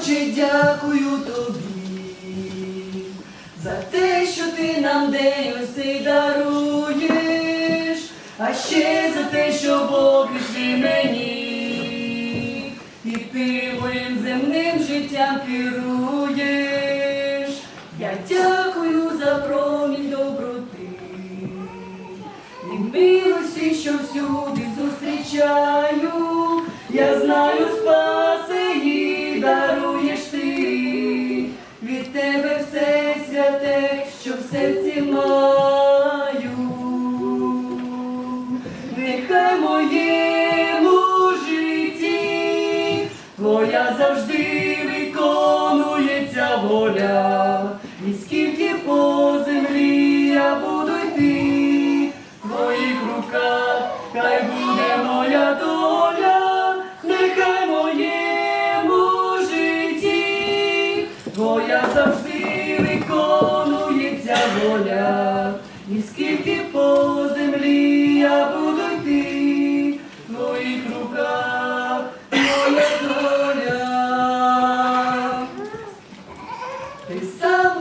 Отче, дякую тобі за те, що ти нам день усей даруєш, а ще за те, що Бог відкрив мені, і ти моїм земним життям керуєш. Я дякую за промінь доброти і милості, що всюди зустрічаю. Я знаю, спасені серці маю. Нехай моєму житті твоя завжди виконується воля, і скільки по землі я буду йти, в твоїх руках хай буде моя доля, нехай моєму житті твоя завжди воля, і скільки по землі я буду йти, в твоїх руках моя доля. Ти сам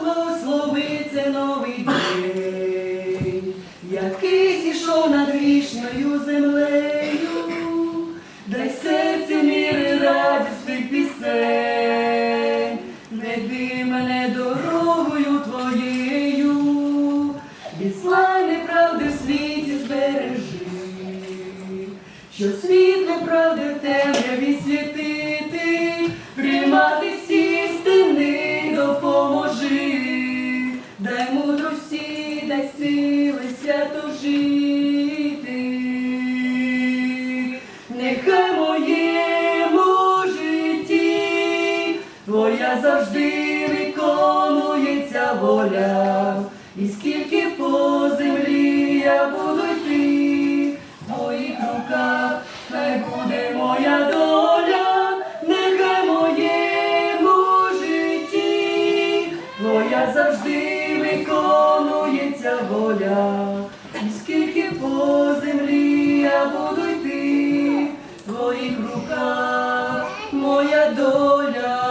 це новий день, який зійшов над грішною землею, дай серці міри радісних пісень, веди мене дорогою твоєю, від зла й неправди в світі збережи, що світло правди в темряві світити, приймати всі стіни допоможи, дай мудрості, дай сили свято жити. Нехай моєму житті твоя завжди виконується воля, і Твоя завжди виконується воля, і скільки по землі я буду йти, в твоїх руках моя доля.